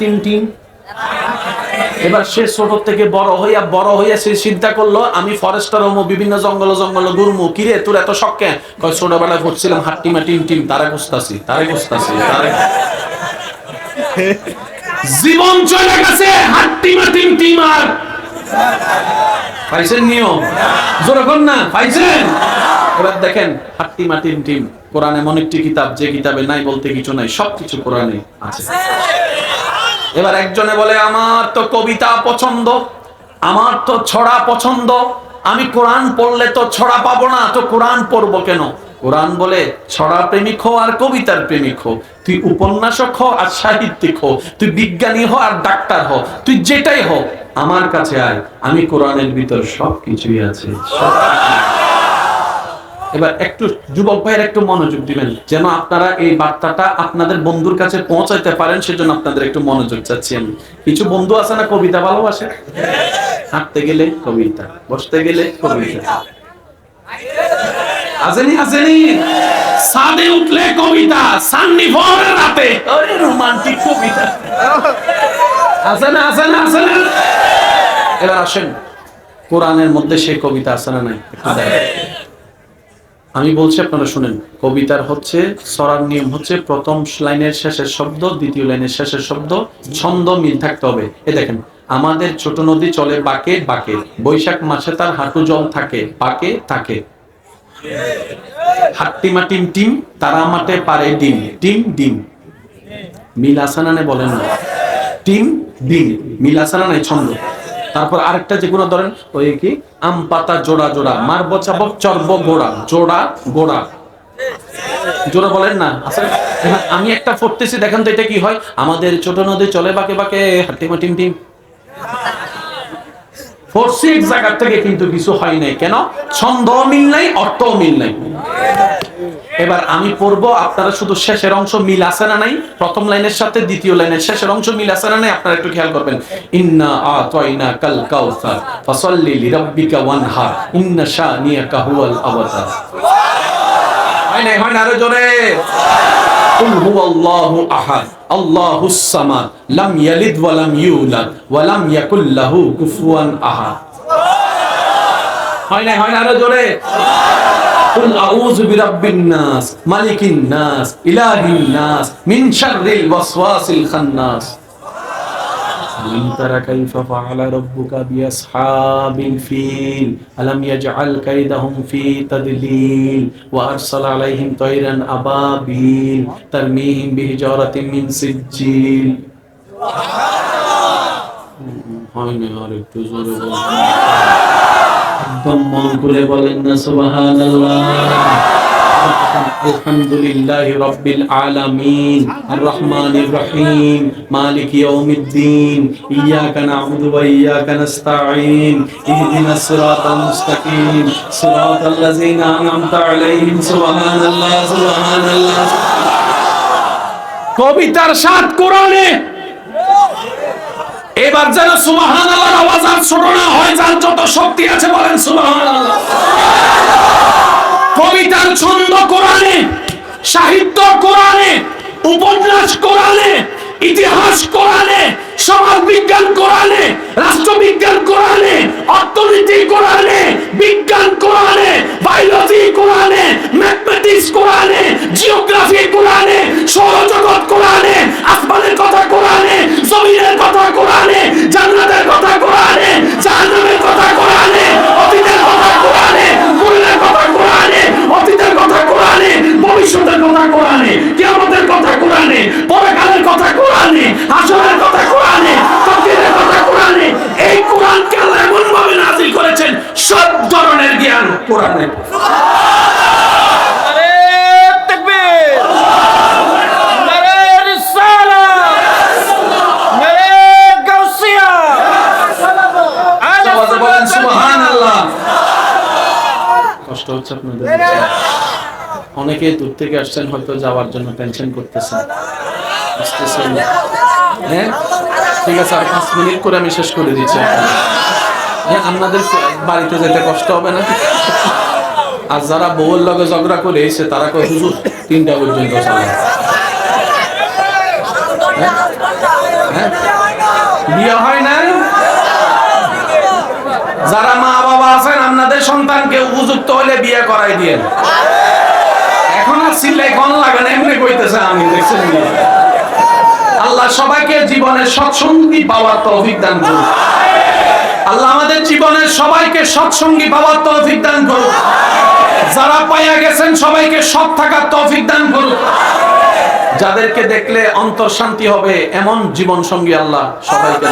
Team team. এবার সে ছোট থেকে বড় হইয়া বড় হইয়া সে চিন্তা করল, আমি ফরেস্টার হমো, বিভিন্ন জঙ্গল জঙ্গল কিরে তোর এত ঘুরছিলাম টিম টিম, তারা তারে জীবন চলে গেছে টিম টিম আর। পাইছেন নিয়ম? না, পাইছেন? এবার দেখেন টিম কোরআন এমন একটি কিতাব, যে কিতাবে নাই বলতে কিছু নাই, সবকিছু কোরআনে আছে। এবার একজনে বলে, আমার তো কবিতা পছন্দ, আমার তো ছড়া পছন্দ, আমি কোরআন পড়লে তো ছড়া পাবো না, তো কোরআন পড়ব কেন? কোরআন বলে, ছড়া প্রেমিক হো আর কবিতার প্রেমিক হো তুই উপন্যাসক হো আর সাহিত্যিক হো তুই বিজ্ঞানী হো আর ডাক্তার হো তুই যেটাই হো আমার কাছে আয়, আমি কোরআনের ভিতর সবকিছুই আছে। সব এবার একটু যুবক ভাইয়ের একটু মনোযোগ দিবেন। যেন আপনারা এই বার্তাটা আপনাদের বন্ধুর কাছে পৌঁছাইতে পারেন, সেজন্য আপনাদের একটু মনোযোগ চাচ্ছি আমি। কিছু বন্ধু আছে না কবিতা ভালোবাসে? হাঁটতে গেলে কবিতা, বসতে গেলে কবিতা। আসেনি আসেনি। সাদে উঠলে কবিতা সান্নি ভোরের রাতে। ওরে রোমান্টিক কবিতা। আছে না আছে না আছে না। এবার আসেন। কোরআনের মধ্যে সেই কবিতা আছে না নাই। আমি বলছি আপনারা শুনেন, কবিতার হচ্ছে, সরার নিয়ম হচ্ছে প্রথম লাইনের শেষের শব্দ, দ্বিতীয় লাইনের শেষের শব্দ, ছন্দ মিল থাকতে হবে। এ দেখেন, আমাদের ছোট নদী চলে বাকে বাকে, বৈশাখ মাসে তার হাঁটু জল থাকে, বাকে থাকে। হাট্টিমা টিম টিম, তারা মাঠে পারে ডিম টিম ডিম। মিল আসানা নে বলেন না। টিম ডিম, মিল আসানা নাই ছন্দ? তারপর আরেকটা যে কোনো ধরেন, ওই কি? আম পাতা জোড়া জোড়া, মার বচাবক চর্ব গোড়া, জোড়া গোড়া। জোড়া বলেন না? আসলে আমি একটা পড়তেছি, দেখেন তো এটা কি হয়? আমাদের ছোট নদী চলে বাকে বাকে হাট্টিমা টিম টিম ফোরসি এক জায়গা থেকে কিন্তু কিছু হয় নাই। কেন? ছন্দ মিল নাই অর্থ মিল নাই। এবার আমি পড়ব, আপনারা শুধু শেষের অংশ মিল আছে না নাই? প্রথম লাইনের সাথে দ্বিতীয় লাইনের শেষের অংশ মিল আছে না নাই? আপনারা একটু খেয়াল করবেন। ইন্না আতাইনা কাল কাউসার, ফাসাল্লি লিরাব্বিকা ওয়ানহার ইন্না শানিয়াকা হুয়াল আবতার। হয় না হয় না, আরও জোরে। কুল হুয়াল্লাহু আহাদ আল্লাহুস সামাদ, লাম ইয়ালিদ ওয়া লাম ইউলাদ, ওয়া লাম ইয়াকুল লাহু কুফুয়ান আহাদ। হয় না হয় না, আরও জোরে। সুবহানাল্লাহ قل أعوذ برب الناس ملك الناس إله الناس من شر الوسواس الخناس ألم تر كيف فعل ربك بأصحاب الفيل ألم يجعل كيدهم في تضليل وأرسل عليهم طيرا أبابيل ترميهم بحجارة من سجيل হয় না আর একটু জোরে বলুন একদম মন খুলে বলেন না, সুবহানাল্লাহ। আলহামদুলিল্লাহি রাব্বিল আলামিন আর রহমানির রহিম, মালিক ইয়াউমিদ্দিন, ইয়াকা না'বুদু ওয়া ইয়াকা নাস্তাঈন ইহদিনাস সিরাতাল মুস্তাকিম, সিরাতাল লাযিনা আন'আমতা আলাইহিম, সুবহানাল্লাহ সুবহানাল্লাহ। কবিতার সাত কোরআনে এবার যেন সুবাহান আল্লাহর আওয়াজ আর ছোট না হয়, যার যত শক্তি আছে বলেন সুবাহান কবিতার ছন্দ কোরআনে, সাহিত্য কোরআনে, উপন্যাস কোরআনে, ইতিহাস কোরআনে সমাজ বিজ্ঞান কোরআনে, রাষ্ট্রবিজ্ঞান কোরআনে, অর্থনীতি কোরআনে, বিজ্ঞান কোরআনে, বায়োলজি কোরআনে, ম্যাথমেটিক্স কোরআনে, জিওগ্রাফি কোরআনে, সৌরজগৎ কোরআনে সুবহানাল্লাহ। কষ্ট হচ্ছে আপনাদের অনেকে দূর থেকে আসছেন হয়তো যাওয়ার জন্য টেনশন করতেছেন। বুঝতেছেন হ্যাঁ? ঠিক আছে আর পাঁচ মিনিট করে আমি শেষ করে দিচ্ছি হ্যাঁ আপনাদের বাড়িতে যেতে কষ্ট হবে না? আর যারা বউয়ের লগে ঝগড়া করে এসে তারা কয়, হুজুর, তিনটা পর্যন্ত বিয়ে হয় নাই? যারা মা বাবা আছেন, আপনাদের সন্তানকে উপযুক্ত হলে বিয়ে করাই দিয়ে। এখন আর সিল্লাই কন লাগে না, এমনি কইতেছে আমি, দেখছেন আল্লাহ সবাইকে জীবনের সৎসঙ্গী পাওয়ার তৌফিক দান করুন। আল্লাহ আমাদের জীবনের সবাইকে সৎসঙ্গী পাওয়ার তৌফিক দান করুন। যারা পাইয়া গেছেন, সবাইকে সৎ থাকার তৌফিক দান করুন। যাদেরকে দেখলে অন্তর শান্তি হবে, এমন জীবন সঙ্গী আল্লাহ সবাইকে